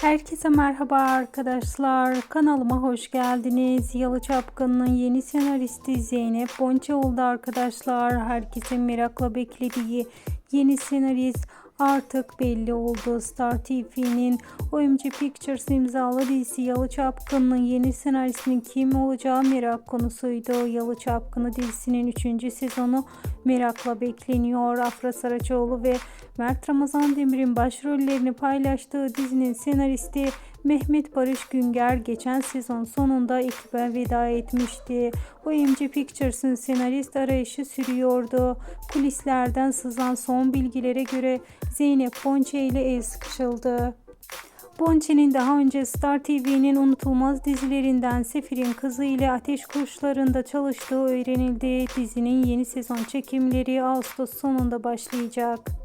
Herkese merhaba arkadaşlar. Kanalıma hoş geldiniz. Yalı Çapkın'ın yeni senaristi Zeynep Bonçe oldu arkadaşlar. Herkesin merakla beklediği yeni senarist artık belli oldu. Star TV'nin OMG Pictures imzalı dizisi Yalı Çapkın'ın yeni senaristinin kim olacağı merak konusuydu. Yalı Çapkını dizisinin 3. sezonu merakla bekleniyor. Afra Saraçoğlu ve Mert Ramazan Demir'in başrollerini paylaştığı dizinin senaristi Mehmet Barış Günger geçen sezon sonunda ekibe veda etmişti. OMG Pictures'ın senarist arayışı sürüyordu. Kulislerden sızan son bilgilere göre Zeynep Bonçe ile el sıkışıldı. Bonçe'nin daha önce Star TV'nin unutulmaz dizilerinden Sefir'in Kızı ile Ateş Kuşları'nda çalıştığı öğrenildi. Dizinin yeni sezon çekimleri Ağustos sonunda başlayacak.